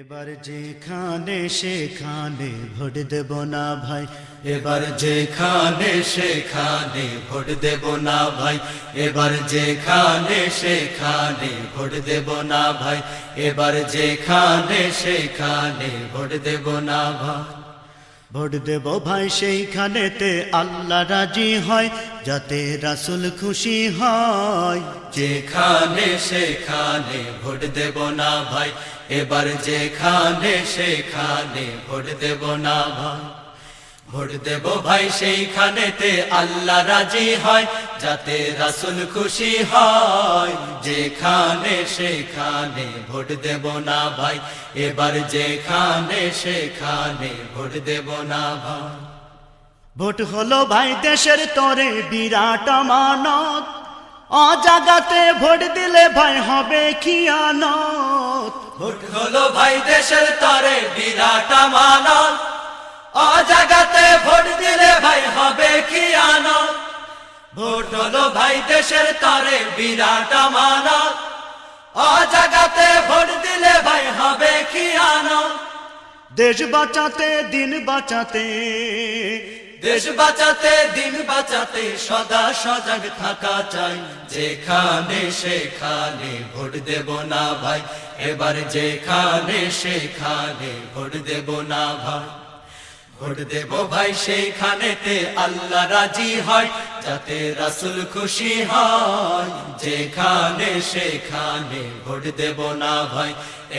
এবার যেখানে সেখানে ভোট দেব না ভাই। এবার যেখানে সেখানে ভোট দেব না ভাই। এবার যেখানে সেখানে ভোট দেব না ভাই। এবার যেখানে সেখানে ভোট দেব না ভাই। ভোট দেব ভাই, সেইখানেতে আল্লাহ রাজি হয়, যাতে রাসুল খুশি হয়। যেখানে সেখানে ভোট দেব না ভাই, এবার যেখানে সেখানে ভোট দেব না ভাই। ভোট দেব ভাই, সেইখানেতে আল্লাহ রাজি হয়। যাতে রাসুল খুশি হয়, যেখানে সেখানে ভোট দেব না ভাই। এবার যেখানে সেখানে ভোট দেব না ভাই। ভোট হলো ভাই দেশের তরে বিরাট আমানত। অজাগাতে ভোট দিলে ভাই হবে খিয়ানত। ভোট হলো ভাই দেশের তরে বিরাট আমানত। ভোট হলো ভাই দেশের তরে বিরাট আমানত। অজাগাতে ভোট দিলে ভাই হবে খিয়ানত। দেশ বাঁচাতে দিন বাঁচাতে। দেশ বাঁচাতে দিন বাঁচাতে সদা সজাগ থাকা চাই। যেখানে সেখানে ভোট দেব না ভাই এবার যেখানে সেখানে ভোট দেব না ভাই। ভোট দেব ভাই, সেইখানেতে আল্লাহ রাজি হয়। যাতে রাসুল খুশি হয়, যেখানে সেখানে ভোট দেব না ভাই।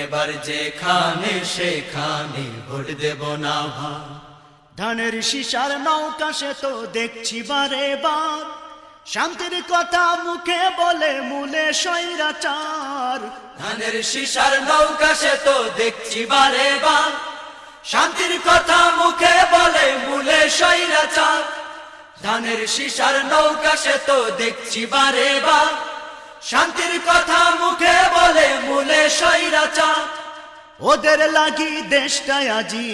এবার যেখানে সেখানে ভোট দেব না ভাই। ধানের শিশার নৌকা সে তো দেখছি বারে বার। শান্তির কথা মুখে বলে মূলে সৈরাচার ধানের শিশার নৌকা সে তো দেখছি বারে বার। শান্তির কথা মুখে বলে, মূলে সৈরাচার ধানের শিশার নৌকা সে তো দেখছি বারে বা শান্তির কথা মুখে বলে, মূলে সৈরাচার ওদের লাগি দেশটাই আজি।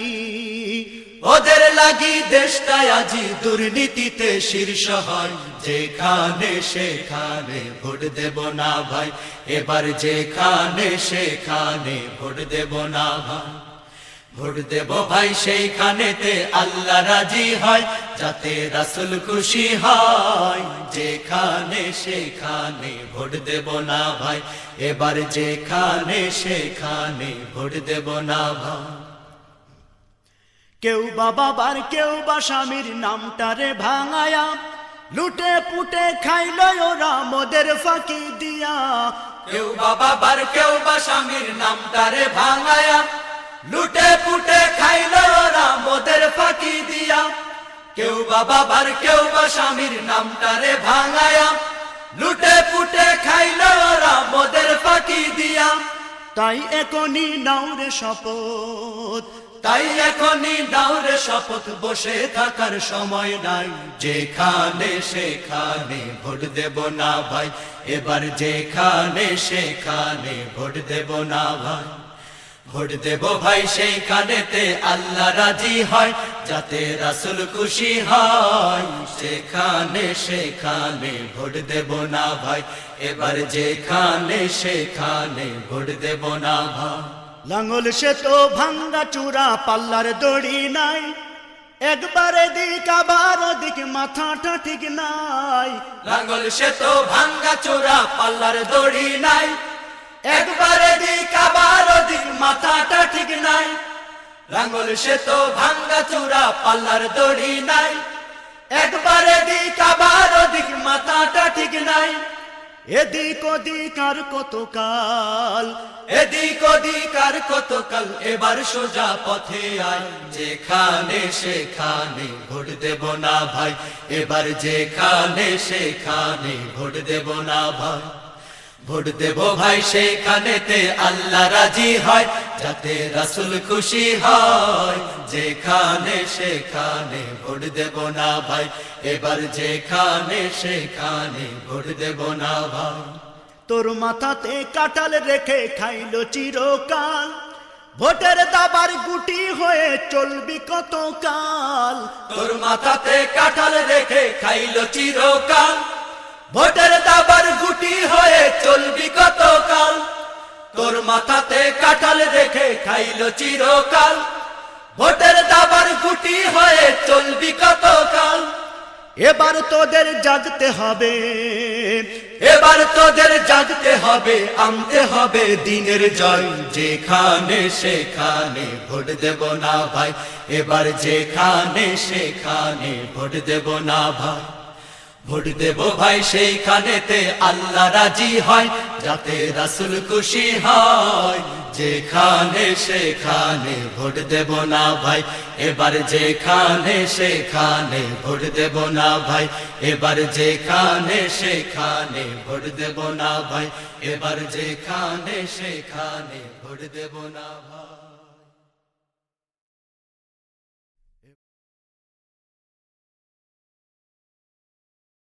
ওদের লাগি দেশটাই আজি, দুর্নীতিতে শীর্ষ হয়। যেখানে সেখানে ভোট দেব না ভাই, এবার যেখানে সেখানে ভোট দেব না ভাই। ভোট দেব ভাই, সেইখানেতে আল্লাহ রাজি হয়, যাতে রাসুল খুশি হয়। যেখানে সেখানে ভোট দেব না ভাই, এবার যেখানে সেখানে ভোট দেব না ভাই। কেউ বাবা বার কেউ বা স্বামীর নামটারে ভাঙায়া, লুটে পুটে খাইল ওরা মোদের ফাঁকি দিয়া। কেউ বাবা বার কেউ বা স্বামীর নামটারে ভাঙায়া লুটে পুটে খাইল ওরা মোদের ফাঁকি দিয়া। কেউ বাবা বার কেউ বা স্বামীর নামটারে ভাঙায়া। লুটে পুটে খাইল ওরা মোদের ফাঁকি দিয়া। তাই এখনই নাউরে শপথ। তাই এখনই নাউরে শপথ বসে থাকার সময় নাই। যেখানে সেখানে ভোট দেব না ভাই এবার যেখানে সেখানে ভোট দেব না ভাই। ভোট দেব ভাই সেইখানেতে আল্লাহ রাজি হয় যাতে রাসুল খুশি হয়। সেখানে সেখানে ভোট দেব না ভাই এবার যেখানে সেখানে ভোট দেব না ভাই। লাঙ্গল সে তো ভাঙ্গা চূড়া পাল্লার দড়ি নাই। একবারে দিক আবার দিক মাথাটা ঠিক নাই। লাঙ্গল সে তো ভাঙ্গা চূড়া পাল্লার দড়ি নাই। একবারে দিক আবার দিক মাথাটা ঠিক নাই। লাঙ্গল সে তো ভাঙ্গা চূড়া, পাল্লার দড়ি নাই। একবারে দিক আবার দিক মাথাটা ঠিক নাই। এদিক ওদিক আর কত কাল এদিক ওদিক আর কত কাল এবার সোজা পথে আয়। যেখানে সেখানে ভোট দেব না ভাই, এবার যেখানে সেখানে ভোট দেব না ভাই। ভোট দেব ভাই সেখানেতে আল্লাহ রাজি হয়। যাতে রাসুল খুশি হয় যেখানে সেখানে ভোট দেব না ভাই। এবার যেখানে সেখানে ভোট দেব না ভাই। তোর মাথাতে কাটাল রেখে খাইল চিরকাল। ভোটের দাবার গুটি হয়ে চলবি কত কাল তোর মাথাতে কাটাল রেখে খাইল চিরকাল। ভোটের দাবার গুটি হয়ে চলবি কত কাল তোর মাথাতে কাটাল দেখে খাইল চিরকাল। ভোটের দাবার গুটি হয়ে চলবি কতকাল এবার তোদের জাগতে হবে। এবার তোদের জাগতে হবে, আনতে হবে দিনের জয়। যেখানে সেখানে ভোট দেব না ভাই। এবার যেখানে সেখানে ভোট দেব না ভাই। ভোট দেব ভাই, সেইখানেতে আল্লাহ রাজি হয়। যাতে রাসুল খুশি হয়। যেখানে সেখানে ভোট দেব না ভাই, এবার যেখানে সেখানে ভোট দেব না ভাই, এবার যেখানে সেখানে ভোট দেব না ভাই, এবার যেখানে সেখানে ভোট দেব না ভাই।